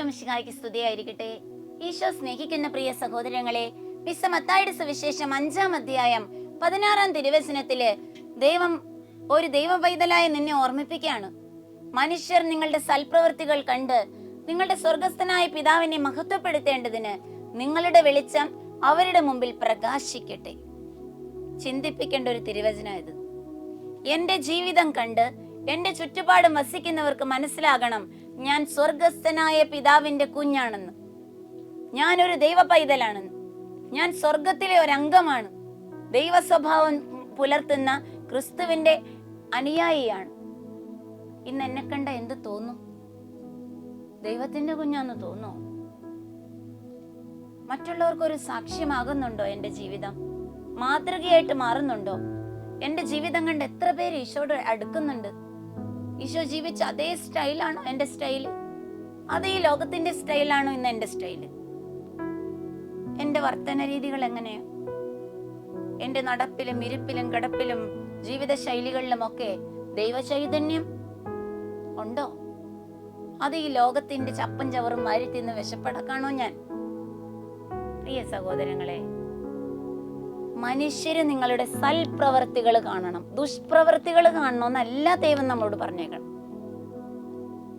ഈശോമിശിഹായ്ക്ക് സ്തുതിയായിരിക്കട്ടെ ഈശോ സ്നേഹിക്കുന്ന പ്രിയ സഹോദരങ്ങളെ വിശ മത്തായുടെ സുവിശേഷം അഞ്ചാം അധ്യായം പതിനാറാം തിരുവചനത്തിൽ ദൈവം ഒരു ദൈവ പൈതലായ നിന്നെ ഓർമ്മിപ്പിക്കുകയാണ്. മനുഷ്യർ നിങ്ങളുടെ സൽപ്രവൃത്തികൾ കണ്ട് നിങ്ങളുടെ സ്വർഗസ്ഥനായ പിതാവിനെ മഹത്വപ്പെടുത്തേണ്ടതിന് നിങ്ങളുടെ വെളിച്ചം അവരുടെ മുമ്പിൽ പ്രകാശിക്കട്ടെ. ചിന്തിപ്പിക്കേണ്ട ഒരു തിരുവചനം ഇത്. എന്റെ ജീവിതം കണ്ട് എന്റെ ചുറ്റുപാടും വസിക്കുന്നവർക്ക് മനസ്സിലാകണം ഞാൻ സ്വർഗസ്ഥനായ പിതാവിന്റെ കുഞ്ഞാണെന്ന്. ഞാൻ ഒരു ദൈവ പൈതലാണെന്ന് ഞാൻ സ്വർഗത്തിലെ ഒരു അംഗമാണ് ദൈവ സ്വഭാവം പുലർത്തുന്ന ക്രിസ്തുവിന്റെ അനുയായിയാണ്. ഇന്ന് എന്നെ കണ്ട എന്ത് തോന്നും? ദൈവത്തിന്റെ കുഞ്ഞാന്ന് തോന്നോ? മറ്റുള്ളവർക്ക് ഒരു സാക്ഷ്യമാകുന്നുണ്ടോ എന്റെ ജീവിതം? മാതൃകയായിട്ട് മാറുന്നുണ്ടോ? എന്റെ ജീവിതം കണ്ട് എത്ര പേര് ഈശോയുടെ അടുക്കുന്നുണ്ട്? ഈശോ ജീവിച്ച അതേ സ്റ്റൈലാണോ എന്റെ സ്റ്റൈൽ അത് ഈ ലോകത്തിന്റെ സ്റ്റൈലാണോ ഇന്ന് എന്റെ സ്റ്റൈൽ? എന്റെ വർത്തന രീതികൾ എങ്ങനെയാ? എന്റെ നടപ്പിലും ഇരിപ്പിലും കിടപ്പിലും ജീവിത ശൈലികളിലും ഒക്കെ ദൈവചൈതന്യം ഉണ്ടോ? അത് ഈ ലോകത്തിന്റെ ചപ്പൻ ചവറും മാരി തിന്ന് വിശപ്പടക്കാണോ ഞാൻ? പ്രിയ സഹോദരങ്ങളെ മനുഷ്യര് നിങ്ങളുടെ സൽപ്രവർത്തികൾ കാണണം. ദുഷ്പ്രവർത്തികൾ കാണണമെന്നല്ല ദൈവം നമ്മളോട് പറഞ്ഞേക്കണം.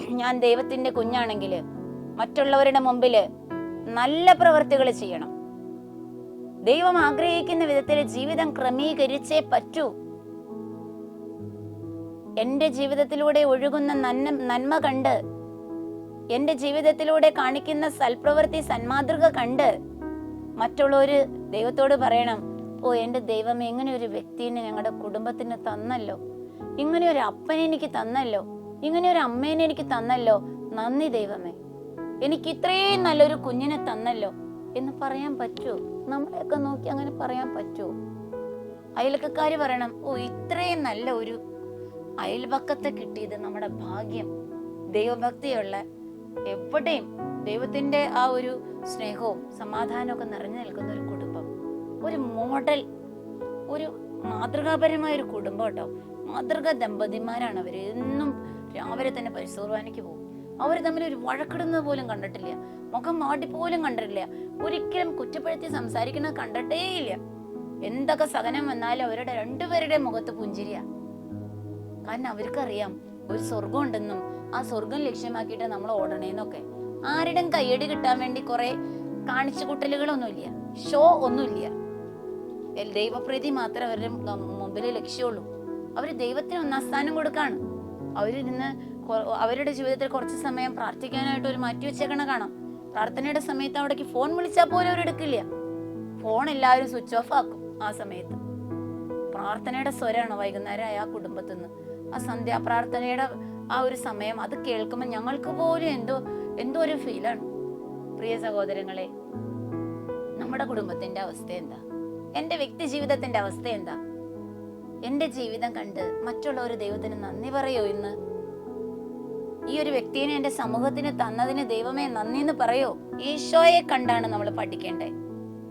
ഞാൻ ദൈവത്തിന്റെ കുഞ്ഞാണെങ്കിൽ മറ്റുള്ളവരുടെ മുമ്പിൽ നല്ല പ്രവർത്തികൾ ചെയ്യണം. ദൈവം ആഗ്രഹിക്കുന്ന വിധത്തിൽ ജീവിതം ക്രമീകരിച്ചേ പറ്റൂ. എന്റെ ജീവിതത്തിലൂടെ ഒഴുകുന്ന നന്മ നന്മ കണ്ട് എന്റെ ജീവിതത്തിലൂടെ കാണിക്കുന്ന സൽപ്രവൃത്തി സന്മാതൃക കണ്ട് മറ്റുള്ളവര് ദൈവത്തോട് പറയണം ഓ എന്റെ ദൈവം ഇങ്ങനെ ഒരു വ്യക്തിനെ ഞങ്ങളുടെ കുടുംബത്തിന് തന്നല്ലോ. ഇങ്ങനെ ഒരു അപ്പനെ എനിക്ക് തന്നല്ലോ. ഇങ്ങനെ ഒരു അമ്മേനെ എനിക്ക് തന്നല്ലോ. നന്ദി ദൈവമേ. എനിക്ക് ഇത്രയും നല്ലൊരു കുഞ്ഞിനെ തന്നല്ലോ. എന്ന് പറയാൻ പറ്റുമോ നമ്മളെയൊക്കെ നോക്കി അങ്ങനെ പറയാൻ പറ്റുമോ അയൽക്കാര് പറയണം ഓ ഇത്രയും നല്ല ഒരു അയൽപക്കത്തെ കിട്ടിയത് നമ്മുടെ ഭാഗ്യം. ദൈവഭക്തിയുള്ള എവിടെയും ദൈവത്തിന്റെ ആ ഒരു സ്നേഹവും സമാധാനവും ഒക്കെ നിറഞ്ഞു നിൽക്കുന്ന ഒരു ഒരു മോഡൽ ഒരു മാതൃകാപരമായ ഒരു കുടുംബം കേട്ടോ. മാതൃക ദമ്പതിമാരാണ് അവർ എന്നും രാവിലെ തന്നെ പരിശോധനയ്ക്ക് പോകും. അവർ തമ്മിൽ ഒരു വഴക്കിടുന്നത് പോലും കണ്ടിട്ടില്ല. മുഖം മാടി പോലും കണ്ടിട്ടില്ല. ഒരിക്കലും കുറ്റപ്പെടുത്തി സംസാരിക്കുന്നത് കണ്ടിട്ടേയില്ല എന്തൊക്കെ സഹനം വന്നാലും അവരുടെ രണ്ടുപേരുടെ മുഖത്ത് പുഞ്ചിരിയാ. കാരണം അവർക്കറിയാം ഒരു സ്വർഗം ഉണ്ടെന്നും ആ സ്വർഗം ലക്ഷ്യമാക്കിയിട്ട് നമ്മൾ ഓടണേന്നൊക്കെ. ആരുടെയും കയ്യടി കിട്ടാൻ വേണ്ടി കുറെ കാണിച്ചു കൂട്ടലുകളൊന്നുമില്ല. ഷോ ഒന്നുമില്ല. ദൈവപ്രീതി മാത്രമേ അവരുടെ മുമ്പിൽ ലക്ഷ്യമുള്ളൂ. അവർ ദൈവത്തിന് ഒന്നാം സ്ഥാനം കൊടുക്കാണ്. അവരിരുന്ന് കൊ- അവരുടെ ജീവിതത്തിൽ കുറച്ച് സമയം പ്രാർത്ഥിക്കാനായിട്ട് ഒരു മാറ്റി വെച്ചേക്കണ കാണാം. പ്രാർത്ഥനയുടെ സമയത്ത് അവിടേക്ക് ഫോൺ വിളിച്ചാൽ പോലും അവരെടുക്കില്ല ഫോൺ എല്ലാവരും സ്വിച്ച് ഓഫ് ആക്കും ആ സമയത്ത്. പ്രാർത്ഥനയുടെ സ്വരമാണ് വൈകുന്നേരം ആ കുടുംബത്തിൽ നിന്ന് ആ സന്ധ്യാപ്രാർത്ഥനയുടെ ആ ഒരു സമയം അത് കേൾക്കുമ്പോൾ ഞങ്ങൾക്ക് പോലും എന്തോ എന്തോ ഒരു ഫീലാണ് പ്രിയ സഹോദരങ്ങളെ നമ്മുടെ കുടുംബത്തിന്റെ അവസ്ഥ എന്താ? എന്റെ വ്യക്തി ജീവിതത്തിന്റെ അവസ്ഥ എന്താ? എന്റെ ജീവിതം കണ്ട് മറ്റുള്ള ഒരു ദൈവത്തിന് നന്ദി പറയോ ഇന്ന്? ഈ ഒരു വ്യക്തിനെ എന്റെ സമൂഹത്തിന് തന്നതിന് ദൈവമേ നന്ദി എന്ന് പറയോ? ഈശോയെ കണ്ടാണ് നമ്മൾ പഠിക്കേണ്ടത്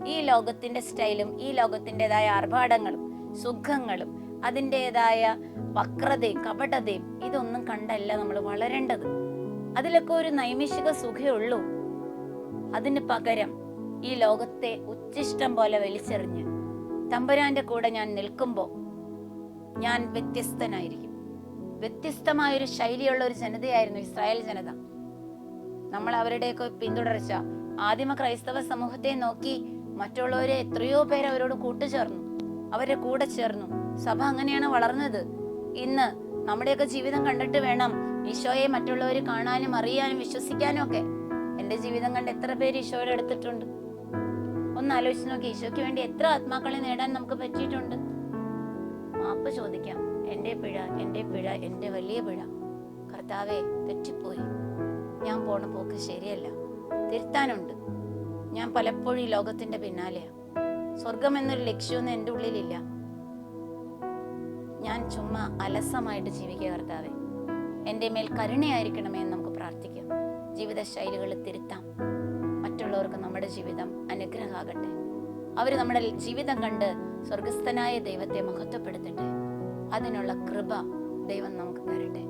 ഈ ലോകത്തിന്റെ സ്റ്റൈലും ഈ ലോകത്തിന്റെതായ ആർഭാടങ്ങളും സുഖങ്ങളും അതിന്റെതായ വക്രതയും കപടതയും ഇതൊന്നും കണ്ടല്ല നമ്മൾ വളരേണ്ടത്. അതിലൊക്കെ ഒരു നൈമിഷിക സുഖേ ഉള്ളൂ. അതിന് പകരം ഈ ലോകത്തെ ഉച്ചിഷ്ടം പോലെ വലിച്ചെറിഞ്ഞ് തമ്പുരാന്റെ കൂടെ ഞാൻ നിൽക്കുമ്പോൾ ഞാൻ വ്യത്യസ്തനായിരിക്കും. വ്യത്യസ്തമായ ഒരു ശൈലിയുള്ള ഒരു ജനതയായിരുന്നു ഇസ്രായേൽ ജനത. നമ്മൾ അവരുടെയൊക്കെ പിന്തുടർച്ച ആദിമ ക്രൈസ്തവ സമൂഹത്തെ നോക്കി മറ്റുള്ളവരെ എത്രയോ പേര് അവരോട് കൂട്ടുചേർന്നു. അവരുടെ കൂടെ ചേർന്നു. സഭ അങ്ങനെയാണ് വളർന്നത്. ഇന്ന് നമ്മുടെയൊക്കെ ജീവിതം കണ്ടിട്ട് വേണം ഈശോയെ മറ്റുള്ളവർ കാണാനും അറിയാനും വിശ്വസിക്കാനും ഒക്കെ. എന്റെ ജീവിതം കണ്ട് എത്ര പേര് ഈശോയുടെ എടുത്തിട്ടുണ്ട് ഒന്ന് ആലോചിച്ച് നോക്കി. ഈശോയ്ക്ക് വേണ്ടി എത്ര ആത്മാക്കളെ നേടാൻ നമുക്ക് പറ്റിയിട്ടുണ്ട്. മാപ്പ് ചോദിക്കാം. എന്റെ പിഴ എന്റെ പിഴ എന്റെ വലിയ പിഴ. കർത്താവെ തെറ്റിപ്പോയി. ഞാൻ പോണ പോക്ക് ശരിയല്ല. തിരുത്താനുണ്ട്. ഞാൻ പലപ്പോഴും ഈ ലോകത്തിന്റെ പിന്നാലെയാ. സ്വർഗം എന്നൊരു ലക്ഷ്യമൊന്നും എന്റെ ഉള്ളിലില്ല. ഞാൻ ചുമ്മാ അലസമായിട്ട് ജീവിക്കുക കർത്താവെ. എന്റെ മേൽ കരുണയായിരിക്കണമേ എന്ന് നമുക്ക് പ്രാർത്ഥിക്കാം. ജീവിത ശൈലികൾ തിരുത്താം. ഉള്ളവർക്ക് നമ്മുടെ ജീവിതം അനുഗ്രഹമാകട്ടെ. അവർ നമ്മുടെ ജീവിതം കണ്ട് സ്വർഗസ്ഥനായ ദൈവത്തെ മഹത്വപ്പെടുത്തട്ടെ. അതിനുള്ള കൃപ ദൈവം നമുക്ക് തരട്ടെ.